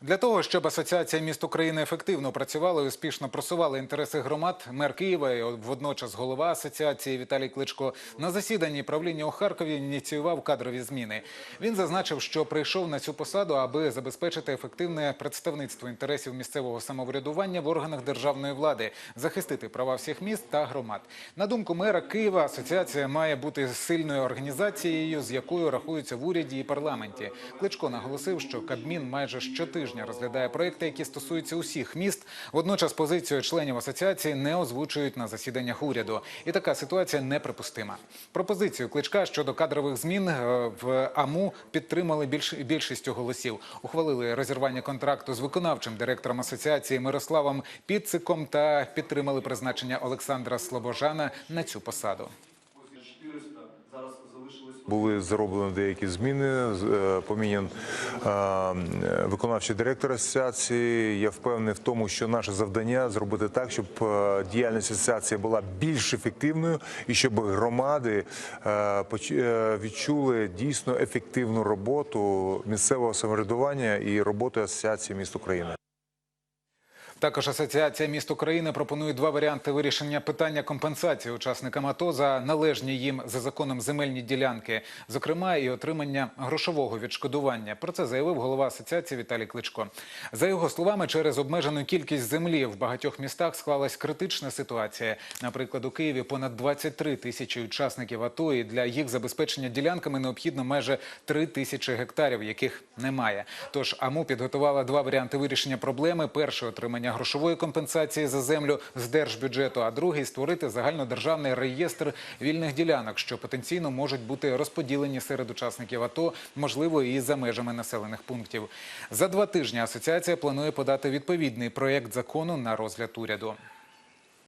Для того, щоб асоціація міст України ефективно працювала і успішно просувала інтереси громад, мер Києва і водночас голова асоціації Віталій Кличко на засіданні правління у Харкові ініціював кадрові зміни. Він зазначив, що прийшов на цю посаду, аби забезпечити ефективне представництво інтересів місцевого самоврядування в органах державної влади, захистити права всіх міст та громад. На думку мера Києва, асоціація має бути сильною організацією, з якою рахуються в уряді і парламенті. Кличко наголосив, що Кабмін майже щотижня розглядає проекти, які стосуються усіх міст. Водночас позицію членів асоціації не озвучують на засіданнях уряду. І така ситуація неприпустима. Пропозицію кличка щодо кадрових змін е, в АМУ підтримали більш більшістю голосів. Ухвалили розірвання контракту з виконавчим директором асоціації Мирославом Підциком та підтримали призначення Олександра Слобожана на цю посаду. Були зроблені деякі зміни. е, Помінян е, виконавчий директор асоціації. Я впевнений в тому, що наше завдання зробити так, щоб е, діяльність асоціації була більш ефективною і щоб громади відчули дійсно ефективну роботу місцевого самоврядування і роботу асоціації міст України. Також Асоціація міст України пропонує два варіанти вирішення питання компенсації учасникам АТО за належні їм за законом земельні ділянки, зокрема і отримання грошового відшкодування. Про це заявив голова асоціації Віталій Кличко. За його словами, через обмежену кількість землі в багатьох містах склалась критична ситуація. Наприклад, у Києві понад 23 тисячі учасників АТО, і для їх забезпечення ділянками необхідно майже 3 тисячі гектарів, яких немає. Тож АМУ підготувала два варіанти вирішення проблеми: перший отримання грошової компенсації за землю з держбюджету, а другий створити загальнодержавний реєстр вільних ділянок, що потенційно можуть бути розподілені серед учасників АТО, можливо, і за межами населених пунктів. За два тижні асоціація планує подати відповідний проєкт закону на розгляд уряду.